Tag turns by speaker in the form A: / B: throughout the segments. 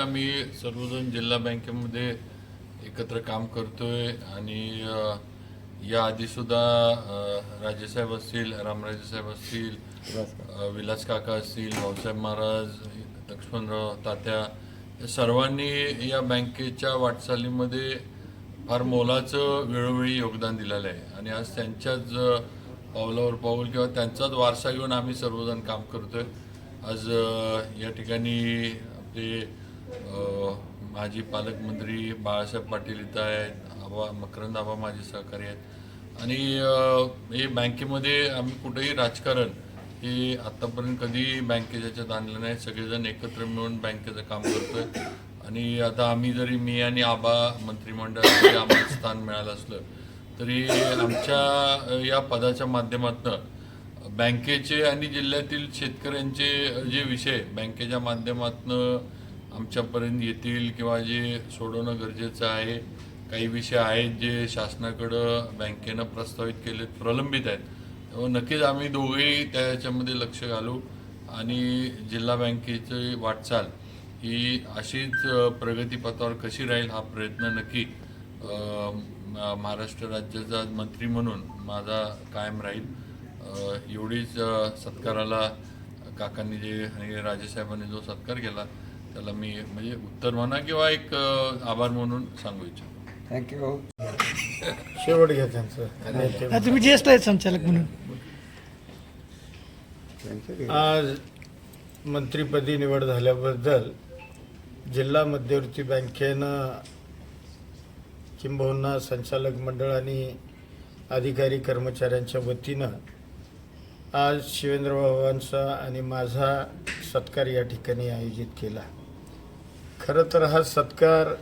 A: आम्ही सर्वजण जिल्हा बँकेमध्ये एकत्र काम करतोय आणि या आधी सुद्धा राजेसाहेब असतील रामराजेसाहेब असतील विलास काका असतील भाऊसाहेब महाराज लक्ष्मणराव तात्या या सर्वांनी या बँकेच्या वाटचालीमध्ये फार मोलाचं वेळोवेळी योगदान दिलेलं आहे. आणि आज त्यांच्याच पावलावर पाऊल किंवा त्यांचाच वारसा घेऊन आम्ही सर्वजण काम करतोय. आज या ठिकाणी आपले माजी पालकमंत्री बाळासाहेब पाटील इथं आहेत. आबा मकरंद आबा माझे सहकारी आहेत. आणि हे बँकेमध्ये आम्ही कुठेही राजकारण हे आतापर्यंत कधी बँकेच्या आणलं नाही. सगळेजण एकत्र मिळून बँकेचं काम करतोय. आणि आता आम्ही जरी मी आणि आबा मंत्रिमंडळात जरी आम्हाला स्थान मिळालं असलं तरी आमच्या या पदाच्या माध्यमातनं बँकेचे आणि जिल्ह्यातील शेतकऱ्यांचे जे विषय बँकेच्या माध्यमातनं आमच्यापर्यंत येतील किंवा जे सोडवणं गरजेचं आहे काही विषय आहेत जे शासनाकडं बँकेनं प्रस्तावित केले प्रलंबित आहेत. त्यामुळे नक्कीच आम्ही दोघेही त्याच्यामध्ये लक्ष घालू आणि जिल्हा बँकेची वाटचाल ही अशीच प्रगतीपथावर कशी राहील हा प्रयत्न नक्की म- महाराष्ट्र राज्याचा मंत्री म्हणून माझा कायम राहील. एवढीच सत्काराला काकांनी जे आणि राजेसाहेबांनी जो सत्कार केला त्याला मी म्हणजे उत्तर म्हणा किंवा एक आभार म्हणून सांगू इच्छितो.
B: थँक्यू
C: शेवट घ्या त्यांचं.
D: तुम्ही ज्येष्ठ आहेत संचालक म्हणून.
C: आज मंत्रिपदी निवड झाल्याबद्दल जिल्हा मध्यवर्ती बँकेनं किंबहुना संचालक मंडळ आणि अधिकारी कर्मचाऱ्यांच्या वतीनं आज शिवेंद्रबाबांचा आणि माझा सत्कार या ठिकाणी आयोजित केला. खरं तर हा सत्कार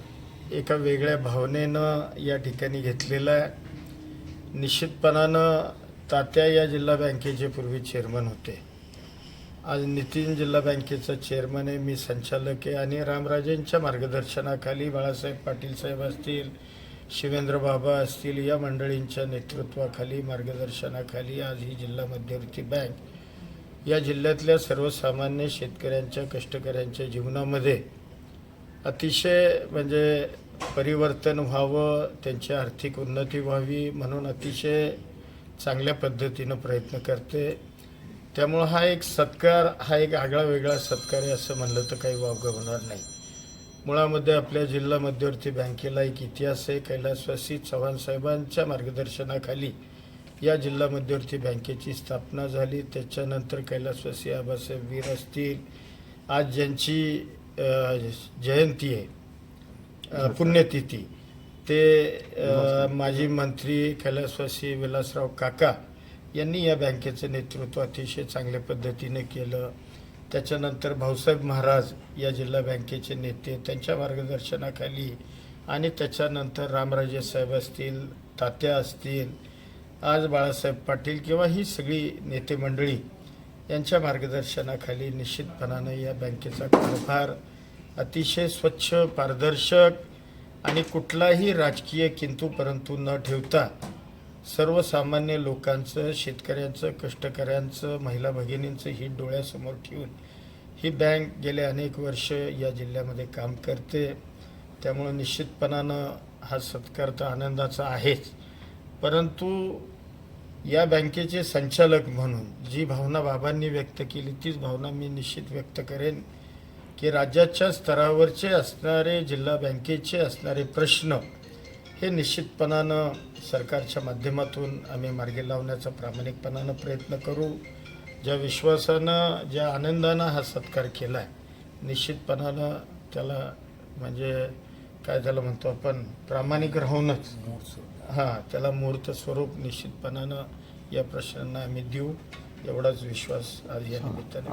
C: एका वेगळ्या भावनेनं या ठिकाणी घेतलेला आहे. निश्चितपणानं तात्या या जिल्हा बँकेचे पूर्वी चेअरमन होते. आज नितीन जिल्हा बँकेचा चेअरमन आहे मी संचालक आहे आणि रामराजेंच्या मार्गदर्शनाखाली बाळासाहेब पाटील साहेब असतील शिवेंद्र बाबा असतील या मंडळींच्या नेतृत्वाखाली मार्गदर्शनाखाली आज ही जिल्हा मध्यवर्ती बँक या जिल्ह्यातल्या सर्वसामान्य शेतकऱ्यांच्या कष्टकऱ्यांच्या जीवनामध्ये अतिशय म्हणजे परिवर्तन व्हावं त्यांची आर्थिक उन्नती व्हावी म्हणून अतिशय चांगल्या पद्धतीनं प्रयत्न करते. त्यामुळं हा एक सत्कार हा एक आगळा वेगळा सत्कार आहे असं म्हणलं तर काही वावगं होणार नाही. मुळामध्ये आपल्या जिल्हा मध्यवर्ती बँकेला एक इतिहास आहे. कैलासवासी चव्हाण साहेबांच्या मार्गदर्शनाखाली या जिल्हा मध्यवर्ती बँकेची स्थापना झाली. त्याच्यानंतर कैलासवासी आबासाहेब वीर असतील. आज ज्यांची जयंती आहे. पुण्यतिथी. ते माजी मंत्री कैलासवासी विलासराव काका यांनी या बँकेचं नेतृत्व अतिशय चांगल्या पद्धतीने केलं. त्याच्यानंतर भाऊसाहेब महाराज या जिल्हा बँकेचे नेते त्यांच्या मार्गदर्शनाखाली आणि त्याच्यानंतर रामराजे साहेब असतील तात्या असतील आज बाळासाहेब पाटील किंवा ही सगळी नेते मंडळी यांच्या मार्गदर्शनाखाली निश्चितपणानं या बँकेचा कारभार अतिशय स्वच्छ पारदर्शक आणि कुठलाही राजकीय किंतु परंतु न ठेवता सर्वसामान्य लोकांचं शेतकऱ्यांचं कष्टकऱ्यांचं महिला भगिनींचं हित डोळ्यासमोर ठेवून ही बँक गेले अनेक वर्ष या जिल्ह्यामध्ये काम करते. त्यामुळं निश्चितपणानं हा सत्कार तर आनंदाचा आहेच. परंतु या बँकेचे संचालक म्हणून जी भावना बाबांनी व्यक्त केली तीच भावना मी निश्चित व्यक्त करेन की राज्याच्या स्तरावरचे असणारे जिल्हा बँकेचे असणारे प्रश्न हे निश्चितपणानं सरकारच्या माध्यमातून आम्ही मार्गी लावण्याचा प्रामाणिकपणानं प्रयत्न करू. ज्या विश्वासानं ज्या आनंदानं हा सत्कार केला आहे निश्चितपणानं त्याला म्हणजे काय त्याला म्हणतो आपण प्रामाणिक राहूनच. हां त्याला मूर्त स्वरूप निश्चितपणानं या प्रश्नांना आम्ही देऊ. एवढाच विश्वास आज या निमित्ताने